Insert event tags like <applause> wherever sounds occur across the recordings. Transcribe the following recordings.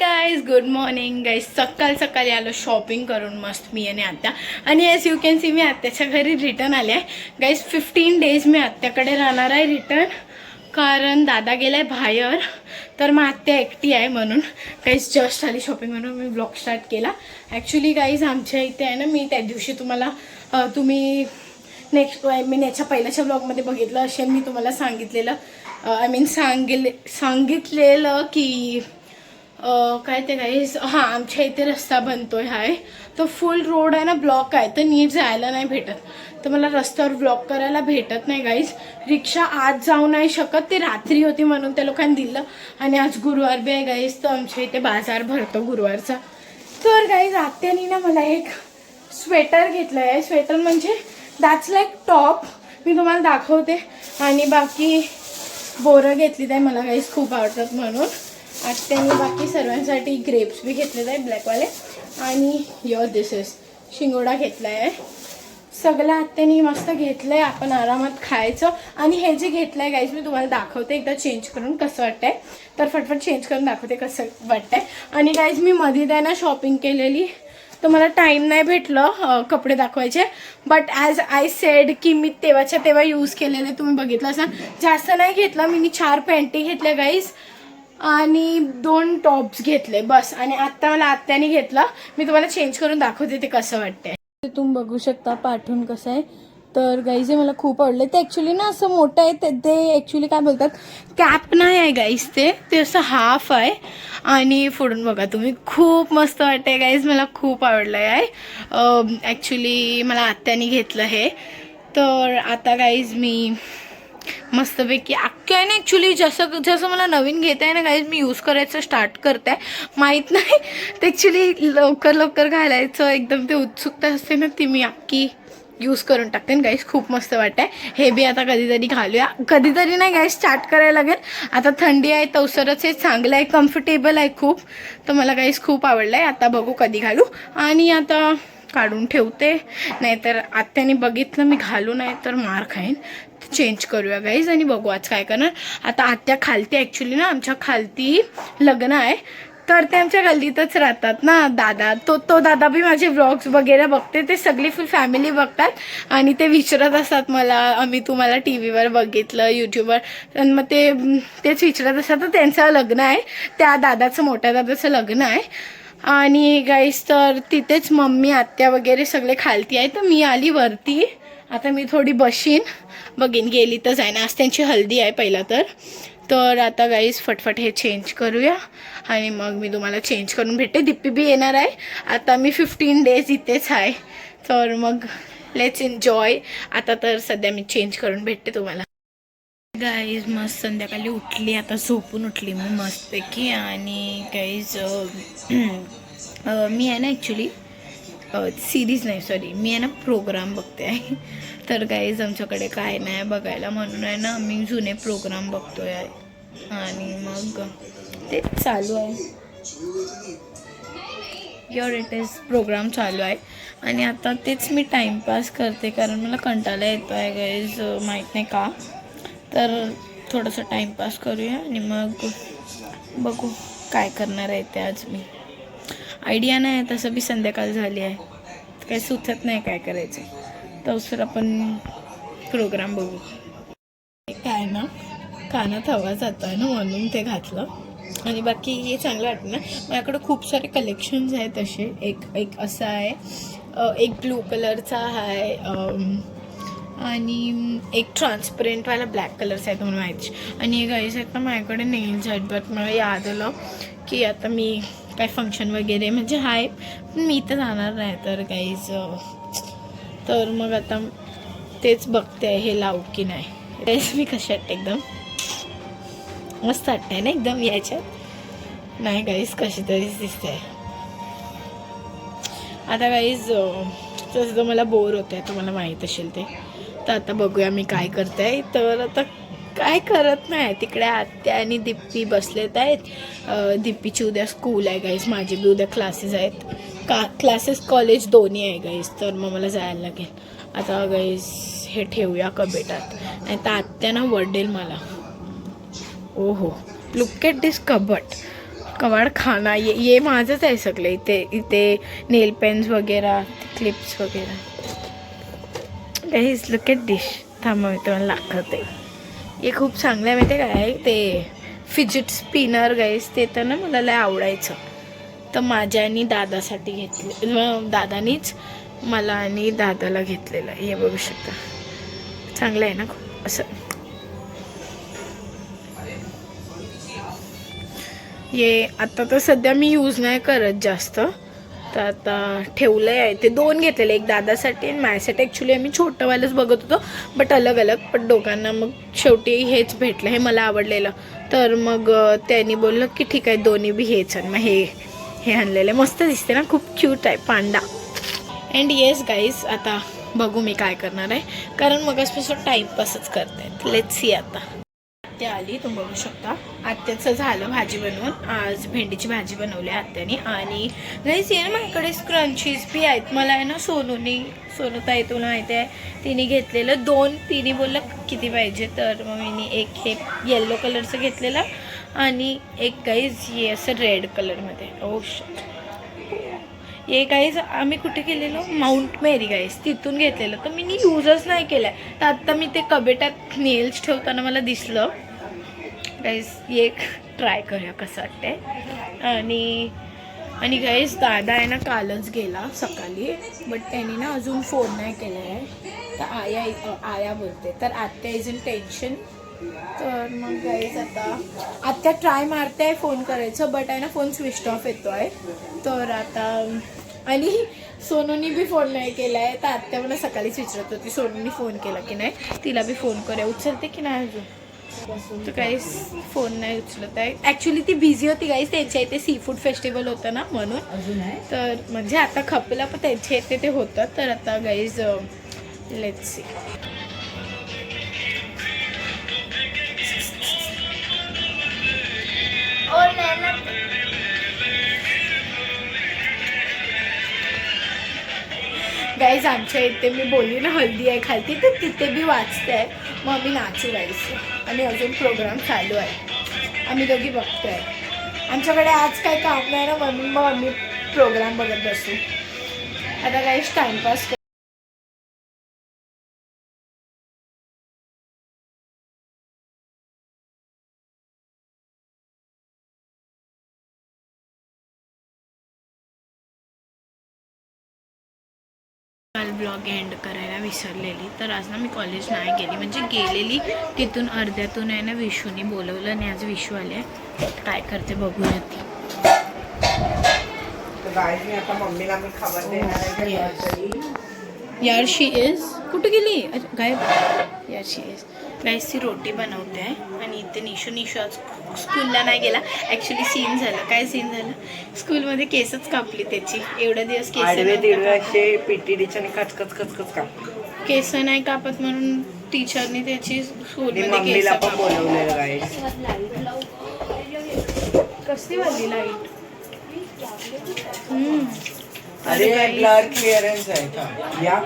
Guys good morning guys सकाळ सकाळी आलो शॉपिंग करून मस्त मी आणि आत्या. आणि एस यू कॅन सी मी आत्याच्या घरी रिटर्न आले आहे. गाईज फिफ्टीन डेज मी आत्याकडे राहणार आहे रिटर्न कारण दादा गेला आहे बाहेर. तर मग आत्या एकटी आहे म्हणून. गाईज जस्ट आली शॉपिंग म्हणून मी ब्लॉग स्टार्ट केला. ॲक्च्युली गाईज आमच्या इथे आहे ना मी त्या दिवशी तुम्हाला तुम्ही नेक्स्ट आय मीन याच्या पहिल्याच्या ब्लॉगमध्ये बघितलं असेल मी तुम्हाला सांगितलेलं आय मीन सांगितले सांगितलेलं की काय ते गाईज हां आमच्या इथे रस्ता बनतोय हाय. तो फुल रोड आहे ना ब्लॉक आहे तर नीट जायला नाही भेटत. तर मला रस्त्यावर ब्लॉक करायला भेटत नाही गाईज रिक्षा आज जाऊ नाही शकत ते रात्री होती म्हणून त्या लोकांनी दिलं. आणि आज गुरुवार बी आहे गाईज तर आमच्या इथे बाजार भरतो गुरुवारचा. तर गाईज आत्यानी ना मला एक स्वेटर घेतलं आहे स्वेटर म्हणजे दॅट्स लाईक टॉप मी तुम्हाला दाखवते. आणि बाकी बोरं घेतली आहे मला गाईज खूप आवडतात म्हणून. आत्याने बाकी सर्वांसाठी ग्रेप्स बी घेतलेले आहे ब्लॅकवाले आणि युअर दिस शिंगोडा घेतला आहे सगळं आत्याने मस्त घेतलं आहे आपण आरामात खायचं. आणि हे जे घेतलं आहे गाईज मी तुम्हाला दाखवते एकदा चेंज करून कसं वाटतंय. तर फटफट चेंज करून दाखवते कसं वाटतंय. आणि गाईज मी मध्ये आहे ना शॉपिंग केलेली. तर मला टाईम नाही भेटलं कपडे दाखवायचे. बट ॲज आय सेड की मी तेव्हाच्या तेव्हा यूज केलेले तुम्ही बघितलं असं जास्त नाही घेतलं मी चार पॅन्टी घेतल्या गाईज आणि दोन टॉप्स घेतले बस. आणि आत्ता मला आत्याने घेतलं. मी तुम्हाला चेंज करून दाखवते ते कसं वाटतंय. ते तुम्ही बघू शकता पाठवून कसं आहे. तर गाईज हे मला खूप आवडलं. ते ॲक्च्युली ना असं मोठं आहे ते ते ॲक्च्युली काय बोलतात? कॅप नाही आहे गाईज ते. ते असं हाफ आहे. आणि फोडून बघा तुम्ही. खूप मस्त वाटतंय गाईज मला खूप आवडलं आहे ॲक्च्युली मला आत्याने घेतलं हे. तर आता गाईज मी मस्तपैकी. अख्ख्या आहे ना ॲक्च्युली जसं जसं मला नवीन घेत आहे ना काही मी यूज करायचं स्टार्ट करते माहीत नाही. ते ॲक्च्युली लवकर लवकर घालायचं. एकदम ते उत्सुकता असते ना ती मी अख्खी यूज करून टाकते. गाईस खूप मस्त वाटतंय. हे बी आता कधीतरी घालूया. कधीतरी नाही गाईस स्टार्ट करायला लागेल. आता थंडी आहे तवसरच हे चांगलं आहे कम्फर्टेबल आहे खूप. तर मला गाईस खूप आवडलं आहे आता बघू कधी घालू. आणि आता काढून ठेवते. नाहीतर आत्याने बघितलं मी घालू नाही तर मार खाईन. चेंज करूया गाईज आणि बघू आज काय करणार. आता आत्या खालती ॲक्च्युली ना आमच्या खालती लग्न आहे. तर ते आमच्या गल्लीतच राहतात ना दादा. तो तो दादा बी माझे ब्लॉग्स वगैरे बघते. ते सगळी फुल फॅमिली बघतात. आणि ते विचारत असतात मला आम्ही तुम्हाला टी व्हीवर बघितलं यूट्यूबवर आणि मग ते तेच विचारत असतात. तर त्यांचं लग्न आहे. त्या दादाचं मोठ्या दादाचं लग्न आहे. आणि गाईस तर तिथेच मम्मी आत्या वगैरे सगळे खालती आहे तर मी आली वरती. आता मी थोडी बशीन. बघीन गेली तर जाईन. आज त्यांची हल्दी आहे पहिला तर. तर आता गाईज फटफट हे चेंज करूया. आणि मग मी तुम्हाला चेंज करून भेटते. दिप्पी बी येणार आहे. आता मी फिफ्टीन डेज इथेच आहे. तर मग लेट्स एन्जॉय आता तर सध्या मी चेंज करून भेटते तुम्हाला. गाईज मस्त संध्याकाळी उठली. आता झोपून उठली मी मस्तपैकी. आणि गाईज <clears throat> मी आहे ना ॲक्च्युली सिरीज नाही सॉरी मी आहे ना प्रोग्राम बघते आहे. तर गाईज आमच्याकडे काय नाही बघायला म्हणून आहे ना मी जुने प्रोग्राम बघतोय आहे. आणि मग तेच चालू आहे. युअर इट इज प्रोग्राम चालू आहे. आणि आता तेच मी टाईमपास करते कारण मला कंटाळा येतो आहे गाईज माहीत नाही का? तर थोडंसं टाईमपास करूया आणि मग बघू काय करणार आहे ते आज मी. आयडिया नाही आहे तसं बी संध्याकाळ झाली आहे. काही सुचत नाही काय करायचं. तर आपण प्रोग्राम बघू. काय ना कानात हवा जातो आहे ना म्हणून ते घातलं. आणि बाकी हे चांगलं वाटतं ना माझ्याकडे खूप सारे कलेक्शन्स आहेत असे एक एक असा आहे एक ब्लू कलरचा आहे आणि एक ट्रान्सपरंटवाला ब्लॅक कलरचा आहे तुम्हाला माहिती. आणि हे गाईज आहेत ना माझ्याकडे नेल्स आहेत बट मला याद आलं. की आता मी काय फंक्शन वगैरे म्हणजे हाय पण मी तर जाणार नाही तर गाईज तर मग आता तेच बघते हे लावू की नाही. तेच मी कशी वाटते एकदम? मस्त वाटते ना एकदम याच्यात? नाही गाईज कशी तरीच दिसते आता गाईज जसं मला बोर होतं आहे तुम्हाला माहीत असेल ते. तर आता बघूया मी काय करते तर आता काय करत नाही. तिकडे आत्या आणि दिप्पी बसलेत आहेत. दिप्पीची उद्या स्कूल आहे गाईज माझे बी उद्या क्लासेस आहेत. का क्लासेस कॉलेज दोन्ही आहे गाईस तर मग मला जायला लागेल. आता गाईस हे ठेवूया कबेटात. नाही तर आत्या ना वडेल मला. ओहो. लुक एट दिस कबट कबाड खाना. ये ये माझंच आहे सगळं. इथे इथे नेल पेन्स वगैरे क्लिप्स वगैरे. काहीच लुक एट डिश थांबा मी तुम्हाला दाखवते. हे खूप चांगलं आहे माहिती आहे काय? ते फिजिट स्पिनर गाईस ते तर ना मला लय आवडायचं. तर माझ्या आणि दादासाठी घेतले दादानीच मला आणि दादाला घेतलेलं हे बघू शकता. चांगलं आहे ना खूप? असं. ये आता तर सध्या मी यूज नाही करत जास्त. तर आता ठेवलं आहे. ते दोन घेतलेले एक दादासाठी आणि माझ्यासाठी. ॲक्च्युली आम्ही छोटंवालंच बघत होतो बट अलग अलग पण दोघांना मग शेवटी हेच भेटलं हे मला आवडलेलं. तर मग त्यांनी बोललं की ठीक आहे दोन्ही बी हेच आणि मग हे हे आणलेलं आहे. मस्त दिसते ना खूप क्यूट आहे पांडा. अँड येस गाईज आता बघू मी काय करणार आहे. कारण मगासपासून टाईमपासच करते लेट्स सी आता. आत्या आली तुम्ही बघू शकता. आत्याचं झालं भाजी बनवून. आज भेंडीची भाजी बनवली आत्याने. आणि नाहीच ये ना माझ्याकडे स्क्रंचीज बी आहेत. मला आहे ना सोनूनी सोनू ताई तुला माहिती आहे तिने घेतलेलं दोन. तिने बोललं किती पाहिजे? तर मग मी एक हे येल्लो कलरचं घेतलेलं आणि एक गाईज हे असं रेड कलरमध्ये ओ हे गाईज आम्ही कुठे गेलेलो? माउंट मेरी गाईज तिथून घेतलेलं. तर मी यूजच नाही केलं आहे तर आत्ता मी ते कबेटात नेल्स ठेवताना मला दिसलं. गाईस एक ट्राय करूया कसं वाटते आणि आणि गाईस दादा आहे ना कालच गेला सकाळी बट त्यांनी ना अजून फोन नाही केला आहे. तर आया आया बोलते. तर आत्या इज इन टेन्शन तर मग गाईज आता आत्या ट्राय मारते आहे फोन करायचं बट आहे ना फोन स्विच ऑफ येतो आहे तर आता आणि सोनूनी बी फोन नाही केला आहे. तर आत्या मला सकाळीच विचारत होती सोनूनी फोन केला की नाही? तिला बी फोन करूया. उचलते की नाही अजून? तर काहीच फोन नाही उचलत आहे. ॲक्च्युली ती बिझी होती गाईस त्यांच्या इथे सी फूड फेस्टिवल होतं ना म्हणून. अजून आहे तर म्हणजे आता खपला पण त्यांच्या इथे ते होतं. तर आता गाईज लेट्स सी गाईज आमच्या इथे मी बोलली ना हल्दी आहे खालती तर तिथे बी वाचते आहे मग आम्ही नाचू गाईज आणि अजून प्रोग्राम चालू आहे. आम्ही दोघी बघतोय. आमच्याकडे आज काही काम नाही ना म्हणून मग आम्ही प्रोग्राम बघत बसू. आता काहीच टाइमपास काल ब्लॉग एंड करायला विसरलेली. तर आज ना मी कॉलेज नाही गेली. म्हणजे गेलेली तिथून अर्ध्यातून आहे ना विशूने बोलवलं आणि आज विशू आले. काय करते बघूया ती. यार शी इज कुठे गेली? गायब. यार शी इज गाईस ती रोटी बनवते आहे. आणि इथे निशू निशू आज स्कूलला नाही गेला. ॲक्च्युली सीन झालं. काय सीन झालं? स्कूलमध्ये केसच कापली त्याची. एवढ्या दिवस केस आडवे नव्हते तिडवे कापत. असे पिटीडीचे आणि कचकच कचकच का केस नाही कापत म्हणून टीचरनी त्याची स्कूलमध्ये कसली वाली लाइट. अरे. ब्लड क्लिअरन्स आहे का? या.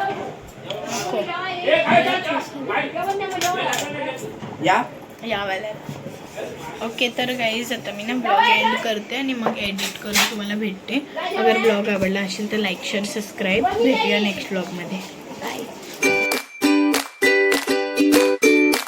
या? यावाल्याला ओके तर गाईज आता मी ना ब्लॉग एंड करते आणि मग एडिट करून तुम्हाला भेटते. अगर ब्लॉग आवडला असेल तर लाईक शेअर सबस्क्राईब भेटूया नेक्स्ट ब्लॉगमध्ये